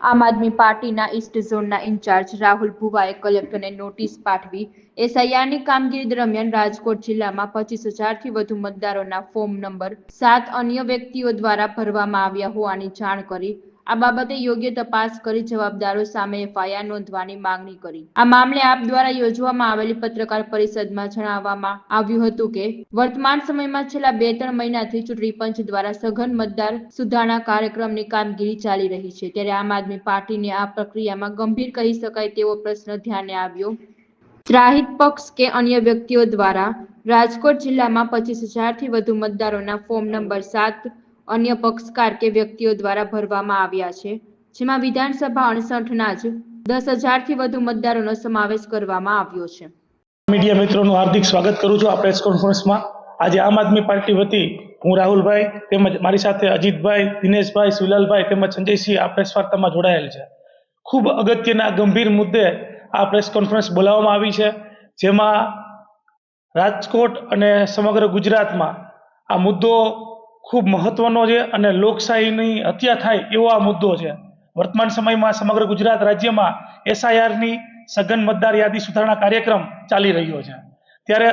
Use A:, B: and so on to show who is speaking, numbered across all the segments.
A: આમ આદમી પાર્ટીના ઈસ્ટ ઝોનના ઇન્ચાર્જ રાહુલ ભુવાએ કલેક્ટરને નોટિસ પાઠવી. એસઆઈઆરની કામગીરી દરમિયાન રાજકોટ જિલ્લામાં પચીસ હજારથી વધુ મતદારોના ફોર્મ નંબર સાત અન્ય વ્યક્તિઓ દ્વારા ભરવામાં આવ્યા હોવાની જાણ કરી. આ બાબતે યોગ્ય તપાસ કરી જવાબદારો સામે એફઆઈઆર નોંધવાની માંગણી કરી. આ મામલે આપ દ્વારા યોજવામાં આવેલી પત્રકાર પરિષદમાં જણાવવામાં આવ્યું હતું કે, વર્તમાન સમયમાં છેલ્લા બે ત્રણ મહિનાથી ચૂંટણી પંચ દ્વારા સઘન મતદાર સુધારણા કાર્યક્રમની કામગીરી ચાલી રહી છે. ત્યારે આમ આદમી પાર્ટીને આ પ્રક્રિયામાં ગંભીર કહી શકાય તેવો પ્રશ્ન ધ્યાને આવ્યો. ત્રાહિત પક્ષ કે અન્ય વ્યક્તિઓ દ્વારા રાજકોટ જિલ્લામાં પચીસ હજારથી વધુ મતદારોના ફોર્મ નંબર સાત અન્ય પક્ષકાર કે વ્યક્તિઓ દ્વારા ભરવામાં આવ્યા છે, જેમાં વિધાનસભા અડસઠના જ દસ હજારથી વધુ મતદારોનો સમાવેશ કરવામાં આવ્યો છે.
B: મીડિયા મિત્રોનું હાર્દિક સ્વાગત કરું છું આ પ્રેસ કોન્ફરન્સમાં. આજે આમ આદમી પાર્ટી વતી હું રાહુલભાઈ તેમજ મારી સાથે અજીતભાઈ, દિનેશભાઈ, સુલાલભાઈ તેમજ સંજયસિંહ આ પ્રેસ વાર્તામાં જોડાયેલ છે. ખૂબ અગત્યના ગંભીર મુદ્દે આ પ્રેસ કોન્ફરન્સ બોલાવવામાં આવી છે, જેમાં રાજકોટ અને સમગ્ર ગુજરાતમાં આ મુદ્દો ખૂબ મહત્વનો છે અને લોકશાહીની હત્યા થાય એવો આ મુદ્દો છે. વર્તમાન સમયમાં સમગ્ર ગુજરાત રાજ્યમાં એસઆઈઆરની સઘન મતદાર યાદી સુધારણા કાર્યક્રમ ચાલી રહ્યો છે. ત્યારે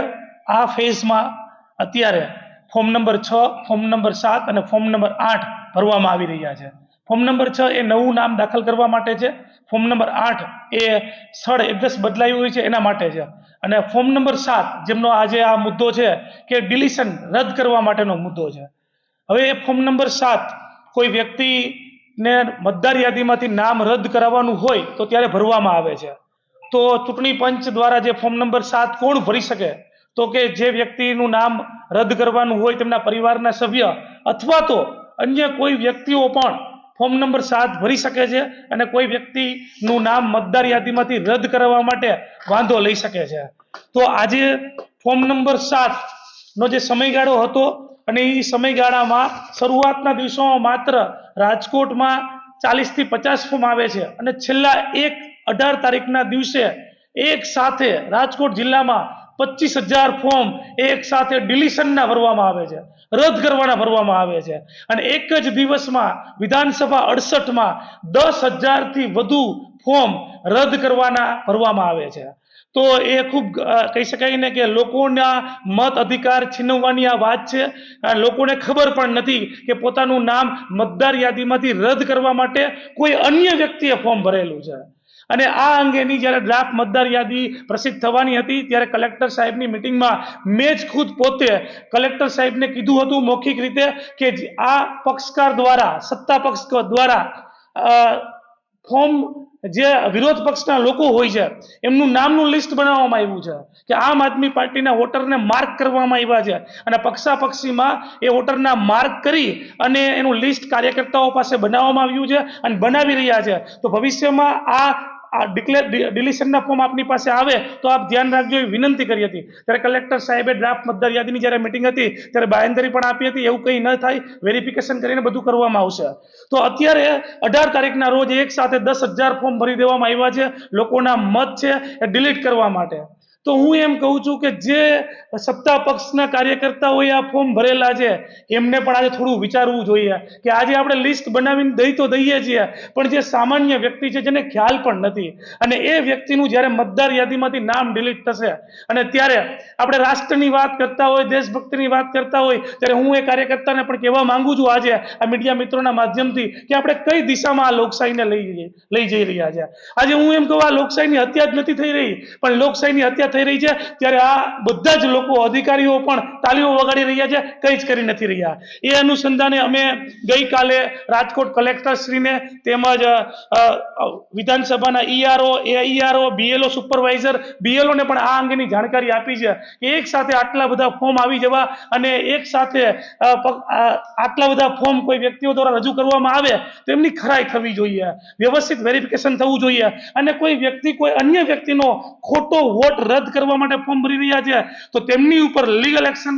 B: આ ફેઝમાં અત્યારે ફોર્મ નંબર છ, ફોર્મ નંબર સાત અને ફોર્મ નંબર આઠ ભરવામાં આવી રહ્યા છે. ફોર્મ નંબર છ એ નવું નામ દાખલ કરવા માટે છે. ફોર્મ નંબર આઠ એ સ્થળ એડ્રેસ બદલાયું હોય છે એના માટે છે. અને ફોર્મ નંબર સાત જેમનો આજે આ મુદ્દો છે કે ડિલિશન રદ કરવા માટેનો મુદ્દો છે. હવે એ ફોર્મ નંબર સાત, કોઈ વ્યક્તિને મતદાર યાદીમાંથી નામ રદ કરાવવાનું હોય તો ત્યારે ભરવામાં આવે છે. તો ચૂંટણી પંચ દ્વારા જે ફોર્મ નંબર સાત કોણ ભરી શકે? તો કે જે વ્યક્તિનું નામ રદ કરવાનું હોય તેમના પરિવારના સભ્ય અથવા તો અન્ય કોઈ વ્યક્તિઓ પણ ફોર્મ નંબર સાત ભરી શકે છે અને કોઈ વ્યક્તિનું નામ મતદાર યાદીમાંથી રદ કરવા માટે વાંધો લઈ શકે છે. તો આજે ફોર્મ નંબર સાતનો જે સમયગાળો હતો અને એ સમયગાળામાં શરૂઆતના દિવસોમાં માત્ર રાજકોટમાં ચાલીસથી પચાસ ફોર્મ આવે છે. અને છેલ્લા એક અઢાર તારીખના દિવસે એક સાથે રાજકોટ જિલ્લામાં પચીસ હજાર ફોર્મ એક સાથે ડિલિશનના ભરવામાં આવે છે. રદ કરવાના ભરવામાં આવે છે. અને એક જ દિવસમાં વિધાનસભા અડસઠમાં દસ હજારથી વધુ ફોર્મ રદ કરવાના ભરવામાં આવે છે. તો એ ખૂબ કહી શકાય ને કે લોકોના મત અધિકાર છીનવવાની આ વાત છે. લોકોને ખબર પણ નથી કે પોતાનું નામ મતદાર યાદીમાંથી રદ કરવા માટે કોઈ અન્ય વ્યક્તિએ ફોર્મ ભરેલું છે. અને આ અંગેની જ્યારે ડ્રાફ્ટ મતદાર યાદી પ્રસિદ્ધ થવાની હતી, ત્યારે કલેક્ટર સાહેબની મિટિંગમાં મેં જ ખુદ પોતે કલેક્ટર સાહેબને કીધું હતું મૌખિક રીતે કે આ પક્ષકાર દ્વારા, સત્તા પક્ષ દ્વારા ફોર્મ જે વિરોધ પક્ષના લોકો હોય છે, એમનું નામનું લિસ્ટ બનાવવામાં આવ્યું છે કે આમ આદમી પાર્ટીના વોટરને માર્ક કરવામાં આવ્યા છે અને પક્ષાપક્ષીમાં એ વોટરના માર્ક કરી અને એનું લિસ્ટ કાર્યકર્તાઓ પાસે બનાવવામાં આવ્યું છે અને બનાવી રહ્યા છે. તો ભવિષ્યમાં આ આ ડિક્લેર ડિલિશનના ફોર્મ આપની પાસે આવે તો આપ ધ્યાન રાખજો, એવી વિનંતી કરી હતી. ત્યારે કલેક્ટર સાહેબે ડ્રાફ્ટ મતદાર યાદીની જ્યારે મિટિંગ હતી, ત્યારે બાંયધરી પણ આપી હતી, એવું કંઈ ન થાય વેરિફિકેશન કરીને બધું કરવામાં આવશે. તો અત્યારે અઢાર તારીખના રોજ એક સાથે દસ હજાર ફોર્મ ભરી દેવામાં આવ્યા છે, લોકોના મત છે એ ડિલીટ કરવા માટે. તો હું એમ કહું છું કે જે સત્તા પક્ષના કાર્યકર્તાઓએ આ ફોર્મ ભરેલા છે, એમને પણ આજે થોડું વિચારવું જોઈએ કે આજે આપણે લિસ્ટ બનાવીને દઈ તો દઈએ છીએ, પણ જે સામાન્ય વ્યક્તિ છે જેને ખ્યાલ પણ નથી. અને એ વ્યક્તિનું જ્યારે મતદાર યાદીમાંથી નામ ડિલીટ થશે, અને ત્યારે આપણે રાષ્ટ્રની વાત કરતા હોય, દેશભક્તિની વાત કરતા હોય, ત્યારે હું એ કાર્યકર્તાને પણ કહેવા માંગુ છું આજે આ મીડિયા મિત્રોના માધ્યમથી કે આપણે કઈ દિશામાં આ લોકશાહીને લઈ જઈએ, લઈ જઈ રહ્યા છે. આજે હું એમ કહું, આ લોકશાહીની હત્યા જ નથી થઈ રહી, પણ લોકશાહીની હત્યા થઈ રહી છે, ત્યારે આ બધા જ લોકો, અધિકારીઓ પણ તાલીઓ વગાડી રહ્યા છે, કંઈ જ કરી નથી રહ્યા. એ અનુસંધાને અમે ગઈકાલે રાજકોટ કલેક્ટરશ્રીને તેમજ વિધાનસભાના ઈઆરઓ એઈઆરઓ બીએલઓ સુપરવાઇઝર બીએલઓને પણ આ અંગેની જાણકારી આપી છે એક સાથે આટલા બધા ફોર્મ આવી જવા અને એક સાથે આટલા બધા ફોર્મ કોઈ વ્યક્તિઓ દ્વારા રજૂ કરવામાં આવે, તો એમની ખરાઈ થવી જોઈએ, વ્યવસ્થિત વેરિફિકેશન થવું જોઈએ અને કોઈ વ્યક્તિ, કોઈ અન્ય વ્યક્તિનો ખોટો વોટ રદ કરવા માટે ફોર્મ ભરી રહ્યા છે, તો તેમની ઉપર લીગલ એક્શન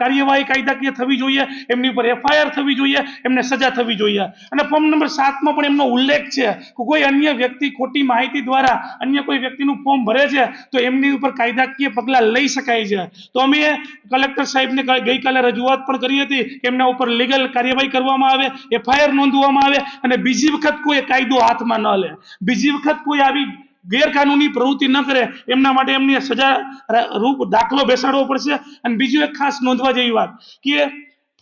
B: કાર્યવાહી કાયદાકીય થવી જોઈએ, એમની ઉપર એફઆઈઆર થવી જોઈએ, એમને સજા થવી જોઈએ. અને ફોર્મ નંબર સાતમાં પણ એમનો ઉલ્લેખ છે કે કોઈ અન્ય વ્યક્તિ ખોટી માહિતી દ્વારા અન્ય કોઈ વ્યક્તિનું ફોર્મ ભરે છે, તો એમની ઉપર કાયદાકીય પગલાં લઈ શકાય છે. તો અમે કલેક્ટર સાહેબને ગઈકાલે રજૂઆત પણ કરી હતી કે એમના ઉપર લીગલ કાર્યવાહી કરવામાં આવે એફઆઈઆર નોંધવામાં આવે અને બીજી વખત કોઈ કાયદો હાથમાં ન લે. બીજી વખત કોઈ આવી ગેરકાનૂની પ્રવૃત્તિ ન કરે, એમના માટે એમની સજા રૂપ દાખલો બેસાડવો પડશે. અને બીજું એક ખાસ નોંધવા જેવી વાત કે,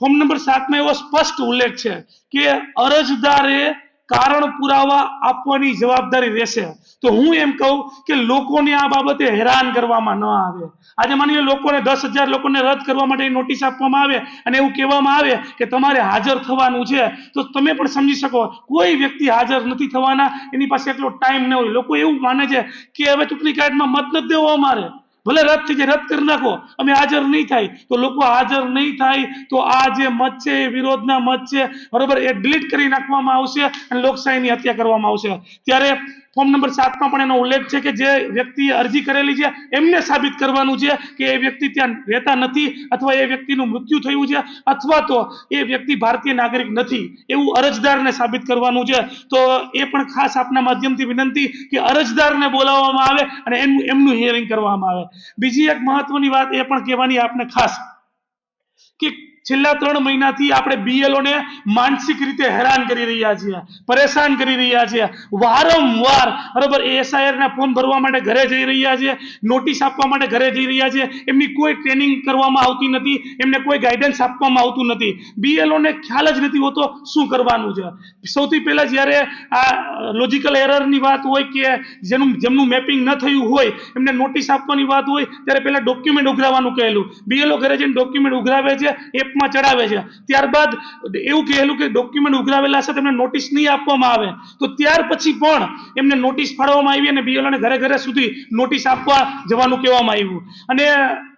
B: ફોર્મ નંબર સાતમાં એવો સ્પષ્ટ ઉલ્લેખ છે કે અરજદારે કારણ પુરાવા આપવાની જવાબદારી રહેશે. તો હું એમ કહું કે લોકોને આ બાબતે હેરાન કરવામાં ન આવે. આજે માની લોકોને દસ હજાર લોકોને રદ કરવા માટે નોટિસ આપવામાં આવે અને એવું કહેવામાં આવે કે તમારે હાજર થવાનું છે. તો તમે પણ સમજી શકો, કોઈ વ્યક્તિ હાજર નથી થવાના, એની પાસે એટલો ટાઈમ ન હોય. લોકો એવું માને છે કે હવે ચૂંટણી કાર્ડમાં મત નથી દેવો અમારે. ભલે રદ થઈ જાય, રદ કરી નાખો. અમે હાજર નહીં થાય. તો લોકો હાજર નહીં થાય. તો આ જે મત છે, એ વિરોધના મત છે, બરોબર? એ ડિલીટ કરી નાખવામાં આવશે અને લોકશાહીની હત્યા કરવામાં આવશે. ત્યારે ફોર્મ નંબર સાતમાં પણ એનો ઉલ્લેખ છે કે જે વ્યક્તિએ અરજી કરેલી છે, એમને સાબિત કરવાનું છે કે એ વ્યક્તિ ત્યાં રહેતા નથી અથવા એ વ્યક્તિનું મૃત્યુ થયું છે અથવા તો એ વ્યક્તિ ભારતીય નાગરિક નથી. એવું અરજદારને સાબિત કરવાનું છે. તો એ પણ ખાસ આપના માધ્યમથી વિનંતી કે અરજદારને બોલાવવામાં આવે અને એમનું એમનું હિયરિંગ કરવામાં આવે. બીજી એક મહત્વની વાત એ પણ કહેવાની આપને ખાસ કે છેલ્લા ત્રણ મહિનાથી આપણે બીએલઓને માનસિક રીતે હેરાન કરી રહ્યા છીએ, પરેશાન કરી રહ્યા છીએ. વારંવાર, બરોબર એસઆઈઆરના ફોર્મ ભરવા માટે ઘરે જઈ રહ્યા છે નોટિસ આપવા માટે ઘરે જઈ રહ્યા છે એમની કોઈ ટ્રેનિંગ કરવામાં આવતી નથી, એમને કોઈ ગાઈડન્સ આપવામાં આવતું નથી. બીએલઓને ખ્યાલ જ નથી હોતો શું કરવાનું છે. સૌથી પહેલા જ્યારે આ લોજિકલ એરરની વાત હોય કે જેનું, જેમનું મેપિંગ ન થયું હોય, એમને નોટિસ આપવાની વાત હોય, ત્યારે પહેલા ડોક્યુમેન્ટ ઉઘરાવવાનું કહેલું. બીએલઓ ઘરે જઈને ડોક્યુમેન્ટ ઉઘરાવે છે એપમાં ચડાવે છે. ત્યારબાદ એવું કહેલું કે ડોક્યુમેન્ટ ઉઘરાવેલા છે, તેમને નોટિસ નહીં આપવામાં આવે. તો ત્યાર પછી પણ એમને નોટિસ ફાળવવામાં આવી અને BLO ઘરે ઘરે સુધી નોટિસ આપવા જવાનું કહેવામાં આવ્યું. અને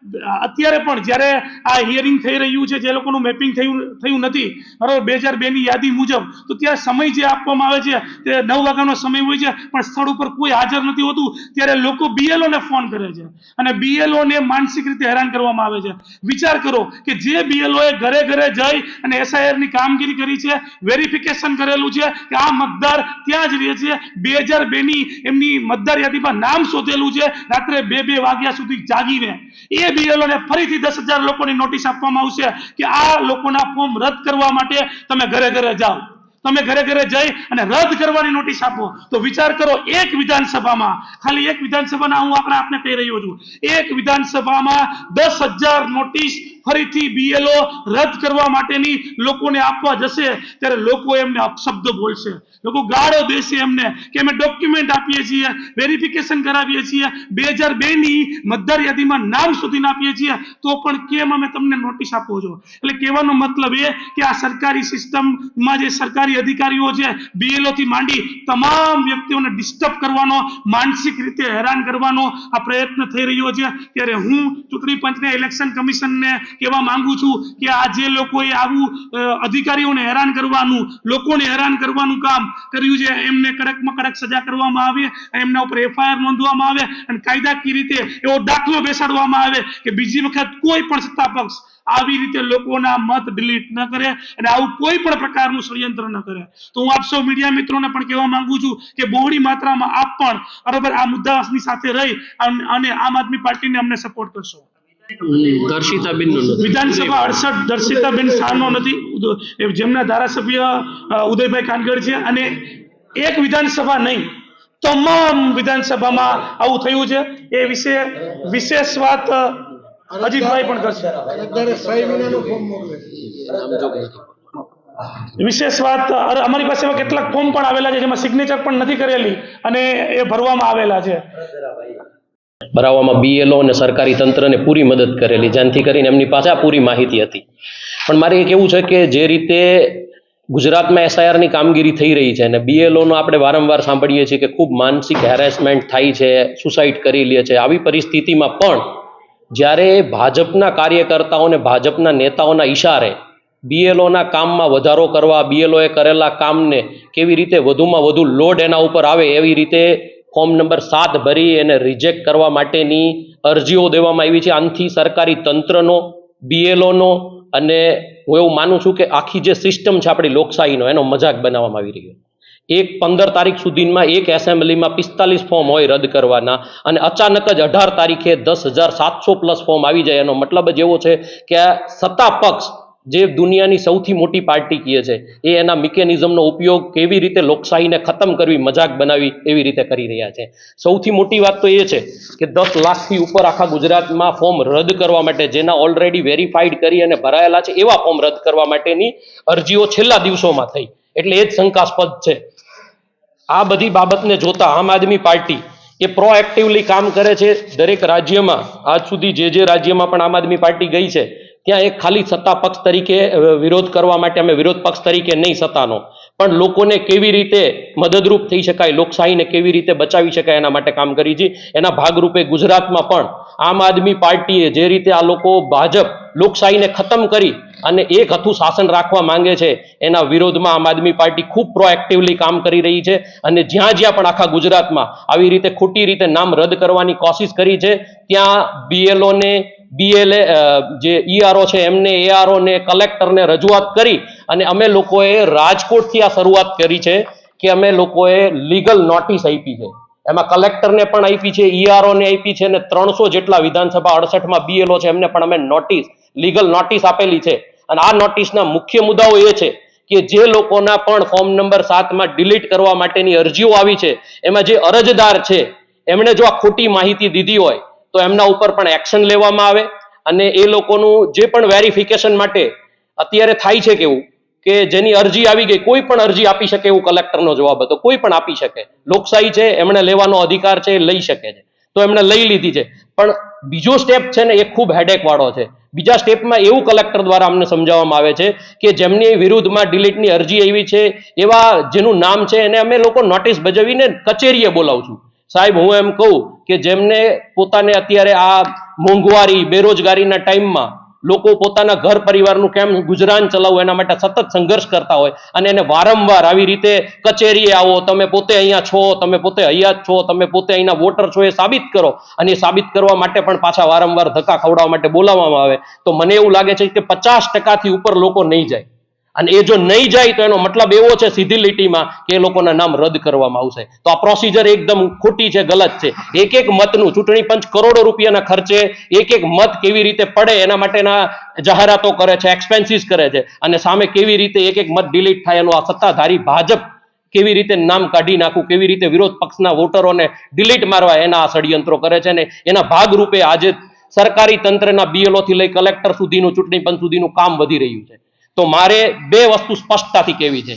B: અત્યારે પણ જ્યારે આ હિયરિંગ થઈ રહ્યું છે, જે લોકોનું મેપિંગ થયું થયું નથી, બરાબર, બે હજાર બેની યાદી મુજબ, તો ત્યાં સમય જે આપવામાં આવે છે, તે નવ વાગ્યાનો સમય હોય છે, પણ સ્થળ ઉપર કોઈ હાજર નથી હોતું, ત્યારે લોકો બીએલઓને ફોન કરે છે અને બીએલઓને માનસિક રીતે હેરાન કરવામાં આવે છે. વિચાર કરો કે જે બીએલઓએ ઘરે ઘરે જઈ અને એસઆઈઆરની કામગીરી કરી છે વેરિફિકેશન કરેલું છે કે આ મતદાર ત્યાં જ રહે છે, બે હજારની એમની મતદાર યાદીમાં નામ શોધેલું છે, રાત્રે બે બે વાગ્યા સુધી જાગીને. એ BLO ને ફરીથી દસ હજાર લોકોની નોટિસ આપવામાં આવશે કે આ લોકોના ફોર્મ રદ કરવા માટે તમે ઘરે ઘરે જાઓ. તમે ઘરે ઘરે જઈ અને રદ કરવાની નોટિસ આપો. તો વિચાર કરો, એક વિધાનસભામાં, ખાલી એક વિધાનસભાના હું આપણે આપને કહી રહ્યો છું, એક વિધાનસભામાં દસ હજાર નોટિસ ફરીથી બીએલઓ રદ કરવા માટેની લોકોને આપવા જશે, ત્યારે લોકો એમને અપશબ્દ બોલશે. લોકો ગાળો દેશે એમને, કે અમે ડોક્યુમેન્ટ આપીએ છીએ વેરિફિકેશન કરાવીએ છીએ. બે હજાર બે ની મતદાર યાદીમાં નામ શોધીને આપીએ છીએ, તો પણ કેમ અમે તમને નોટિસ આપો છો? એટલે કહેવાનો મતલબ એ કે આ સરકારી સિસ્ટમમાં જે સરકારી અધિકારીઓ છે બીએલઓ થી માંડી તમામ વ્યક્તિઓને ડિસ્ટર્બ કરવાનો, માનસિક રીતે હેરાન કરવાનો આ પ્રયત્ન થઈ રહ્યો છે. ત્યારે હું ચૂંટણી પંચને ઇલેક્શન કમિશનને કહેવા માંગુ છું કે આ જે લોકોએ આવું અધિકારીઓને હેરાન કરવાનું, લોકોને હેરાન કરવાનું કામ કર્યું છે, એમને કડકમાં કડક સજા કરવામાં આવે, એમના ઉપર એફઆઈઆર નોંધવામાં આવે અને કાયદાકીય રીતે એવો દાખલો બેસાડવામાં આવે કે બીજી વખત કોઈ પણ સત્તા પક્ષ આવી રીતે લોકોના મત ડિલીટ ન કરે અને આવું કોઈ પણ પ્રકારનું ષડયંત્ર ન કરે. તો હું આપ સૌ મીડિયા મિત્રોને પણ કહેવા માંગુ છું કે બહોળી માત્રામાં આપ પણ બરાબર આ મુદ્દાની સાથે રહી અને આમ આદમી પાર્ટીને અમને સપોર્ટ કરશો.
C: દર્શિતાબેન
B: વિધાનસભા અડસઠ દર્શિતાબેન શાહનો નથી. જેમના ધારાસભ્ય ઉદયભાઈ કાનગડ છે અને એક વિધાનસભા નહીં તમામ વિધાનસભામાં આવું થયું છે. એ વિશે વિશેષ વાત અજીતભાઈ પણ કરશે. વિશેષ વાત અમારી પાસે એવા કેટલાક ફોર્મ પણ આવેલા છે જેમાં સિગ્નેચર પણ નથી કરેલી અને એ ભરવામાં આવેલા છે.
C: ભરાવામાં બીએલઓ અને સરકારી તંત્રને પૂરી મદદ કરેલી. જેનાથી કરીને એમની પાસે આ પૂરી માહિતી હતી. પણ મારે એ કેવું છે કે જે રીતે ગુજરાતમાં એસઆઈઆરની કામગીરી થઈ રહી છે અને બીએલઓનો આપણે વારંવાર સાંભળીએ છીએ કે ખૂબ માનસિક હેરેસમેન્ટ થાય છે સુસાઇડ કરી લે છે. આવી પરિસ્થિતિમાં પણ જ્યારે ભાજપના કાર્યકર્તાઓને ભાજપના નેતાઓના ઈશારે બીએલઓના કામમાં વધારો કરવા બીએલઓએ કરેલા કામને કેવી રીતે વધુમાં વધુ લોડ એના ઉપર આવે એવી રીતે ફોર્મ નંબર સાત ભરી એને રિજેક્ટ કરવા માટેની અરજીઓ દેવામાં આવી છે. આનથી સરકારી તંત્રનો બીએલઓનો અને હું એવું માનું છું કે આખી જે સિસ્ટમ છે આપણી લોકશાહીનો, એનો મજાક બનાવવામાં આવી રહ્યો એક પંદર તારીખ સુધીમાં એક એસેમ્બલીમાં પિસ્તાલીસ ફોર્મ હોય રદ કરવાના અને અચાનક જ અઢાર તારીખે દસ હજાર સાતસો પ્લસ ફોર્મ આવી જાય. એનો મતલબ જ એવો છે કે સત્તા પક્ષ જે દુનિયાની સૌથી મોટી પાર્ટી કીએ છે, એ એના મિકેનિઝમનો ઉપયોગ કેવી રીતે લોકશાહીને ખતમ કરવી, મજાક બનાવી એવી રીતે કરી રહ્યા છે. સૌથી મોટી વાત તો એ છે કે દસ લાખથી ઉપર આખા ગુજરાતમાં ફોર્મ રદ કરવા માટે, જેના ઓલરેડી વેરીફાઈડ કરી અને ભરાયેલા છે, એવા ફોર્મ રદ કરવા માટેની અરજીઓ છેલ્લા દિવસોમાં થઈ. એટલે એ જ શંકાસ્પદ છે. આ બધી બાબતને જોતા આમ આદમી પાર્ટી એ પ્રોએક્ટિવલી કામ કરે છે દરેક રાજ્યમાં. આજ સુધી જે જે રાજ્યમાં પણ આમ આદમી પાર્ટી ગઈ છે ત્યાં એક ખાલી સત્તા પક્ષ તરીકે વિરોધ કરવા માટે અમે વિરોધ પક્ષ તરીકે નહીં સત્તાનો. પણ લોકોને કેવી રીતે મદદરૂપ થઈ શકાય, લોકશાહીને કેવી રીતે બચાવી શકાય એના માટે કામ કરી છે. એના ભાગરૂપે ગુજરાતમાં પણ આમ આદમી પાર્ટીએ જે રીતે આ લોકો ભાજપ લોકશાહીને ખતમ કરી અને એક હથું શાસન રાખવા માંગે છે, એના વિરોધમાં આમ આદમી પાર્ટી ખૂબ પ્રોએક્ટિવલી કામ કરી રહી છે અને જ્યાં જ્યાં પણ આખા ગુજરાતમાં આવી રીતે ખોટી રીતે નામ રદ કરવાની કોશિશ કરી છે, ત્યાં બીએલઓને બીએલએ જે ઈઆરઓ છે, એમને એઆરઓ ને કલેક્ટરને રજૂઆત કરી અને અમે લોકોએ રાજકોટથી આ શરૂઆત કરી છે કે અમે લોકોએ લીગલ નોટિસ આપી છે. એમાં કલેક્ટરને પણ આપી છે ઈઆરઓ ને આપી છે અને ત્રણસો જેટલા વિધાનસભા અડસઠમાં બીએલઓ છે, એમને પણ અમે નોટિસ, લીગલ નોટિસ આપેલી છે. અને આ નોટિસના મુખ્ય મુદ્દાઓ એ છે કે જે લોકોના પણ ફોર્મ નંબર સાતમાં ડિલીટ કરવા માટેની અરજીઓ આવી છે, એમાં જે અરજદાર છે, એમણે જો આ ખોટી માહિતી દીધી હોય તો એમના ઉપર પણ એક્શન લેવામાં આવે અને એ લોકોનું જે પણ વેરિફિકેશન માટે અત્યારે થાય છે કેવું કે જેની અરજી આવી ગઈ, કોઈ પણ અરજી આપી શકે એવું કલેક્ટરનો જવાબ હતો, કોઈ પણ આપી શકે. લોકશાહી છે, એમણે લેવાનો અધિકાર છે, એ લઈ શકે છે. તો એમણે લઈ લીધી છે. પણ બીજો સ્ટેપ છે ને, એ ખૂબ હેડેક વાળો છે. બીજા સ્ટેપમાં એવું કલેક્ટર દ્વારા અમને સમજાવવામાં આવે છે કે જેમની વિરુદ્ધમાં ડિલીટની અરજી આવી છે, એવા જેનું નામ છે, એને અમે લોકો નોટિસ ભજવીને કચેરીએ બોલાવશું સાહેબ, હું એમ કહું કે જેમને પોતાને અત્યારે આ મોંઘવારી, બેરોજગારીના ટાઈમમાં લોકો પોતાના ઘર પરિવારનું કેમ ગુજરાન ચલાવવું એના માટે સતત સંઘર્ષ કરતા હોય અને એને વારંવાર આવી રીતે કચેરીએ આવો, તમે પોતે અહીંયા છો, તમે પોતે અહીંયા જ છો, તમે પોતે અહીંના વોટર છો એ સાબિત કરો. અને એ સાબિત કરવા માટે પણ પાછા વારંવાર ધક્કા ખવડાવવા માટે બોલાવવામાં આવે. તો મને એવું લાગે છે કે પચાસ ટકાથી ઉપર લોકો નહીં જાય. અને એ જો નહીં જાય તો એનો મતલબ એવો છે સીધી લીટીમાં કે એ લોકોના નામ રદ કરવામાં આવશે. તો આ પ્રોસિજર એકદમ ખોટી છે, ગલત છે. એક એક મતનું ચૂંટણી પંચ કરોડો રૂપિયાના ખર્ચે એક એક મત કેવી રીતે પડે એના માટેના જાહેરાતો કરે છે એક્સપેન્સીસ કરે છે અને સામે કેવી રીતે એક એક મત ડિલીટ થાય એનો આ સત્તાધારી ભાજપ કેવી રીતે નામ કાઢી નાખવું કેવી રીતે વિરોધ પક્ષના વોટરોને ડિલીટ મારવા એના આ ષડયંત્રો કરે છે ને એના ભાગરૂપે આજે સરકારી તંત્રના બીએલઓથી લઈ કલેક્ટર સુધીનું ચૂંટણી પંચ સુધીનું કામ વધી રહ્યું છે. તો મારે બે વસ્તુ સ્પષ્ટતાથી કહેવી છે.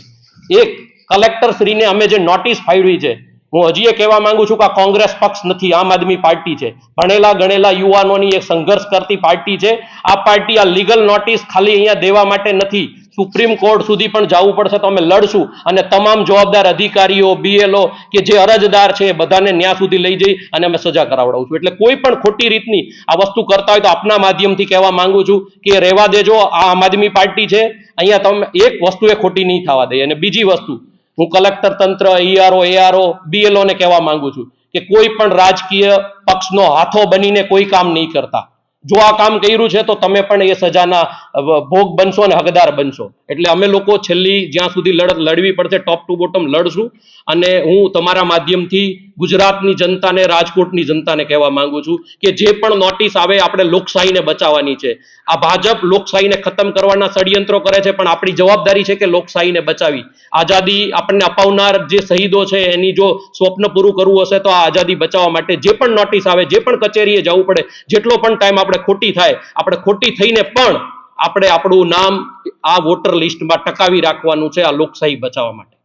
C: એક કલેક્ટર શ્રીને અમે જે નોટિસ ફાળવી છે, હું હજી એ કહેવા માંગુ છું કે આ કોંગ્રેસ પક્ષ નથી, આમ આદમી પાર્ટી છે. ભણેલા ગણેલા યુવાનોની એક સંઘર્ષ કરતી પાર્ટી છે. આ પાર્ટી આ લીગલ નોટિસ ખાલી અહીંયા દેવા માટે નથી. સુપ્રીમ કોર્ટ સુધી પણ જવું પડશે તો અમે લડશું. અને તમામ જવાબદાર અધિકારીઓ બીએલઓ કે જે અરજદાર છે બધાને ન્યાય સુધી લઈ જઈ અને અમે સજા કરાવડાવશું. એટલે કોઈ પણ ખોટી રીતની આ વસ્તુ કરતા હોય તો આપના માધ્યમથી કહેવા માંગુ છું કે રહેવા દેજો, આ આમ આદમી પાર્ટી છે. અહીંયા તમે એક વસ્તુ એ ખોટી નહીં થવા દે. અને બીજી વસ્તુ, હું કલેક્ટર તંત્ર ઈઆરઓ એઆરઓ બીએલઓ ને કહેવા માંગુ છું કે કોઈ પણ રાજકીય પક્ષનો હાથો બનીને કોઈ કામ નહીં કરતા. જો આ કામ કર્યું છે, તો તમે પણ એ સજાના ભોગ બનશો અને હકદાર બનશો. એટલે અમે લોકો છેલ્લી જ્યાં સુધી લડત લડવી પડશે ટોપ ટુ બોટમ લડશું. અને હું તમારા માધ્યમથી ગુજરાતની જનતાને, રાજકોટની જનતાને કહેવા માંગુ છું કે જે પણ નોટિસ આવે આપણે લોકશાહીને બચાવવાની છે. આ ભાજપ લોકશાહીને ખતમ કરવાના ષડયંત્રો કરે છે, પણ આપણી જવાબદારી છે કે લોકશાહીને બચાવી. આઝાદી આપણને અપાવનાર જે શહીદો છે, એની જો સ્વપ્ન પૂરું કરવું હશે તો આ આઝાદી બચાવવા માટે જે પણ નોટિસ આવે, જે પણ કચેરીએ જવું પડે, જેટલો પણ ટાઈમ આપણે ખોટી થાય, આપણે ખોટી થઈને પણ આપણે આપણું નામ આ વોટર લિસ્ટમાં ટકાવી રાખવાનું છે આ લોકશાહી બચાવવા માટે.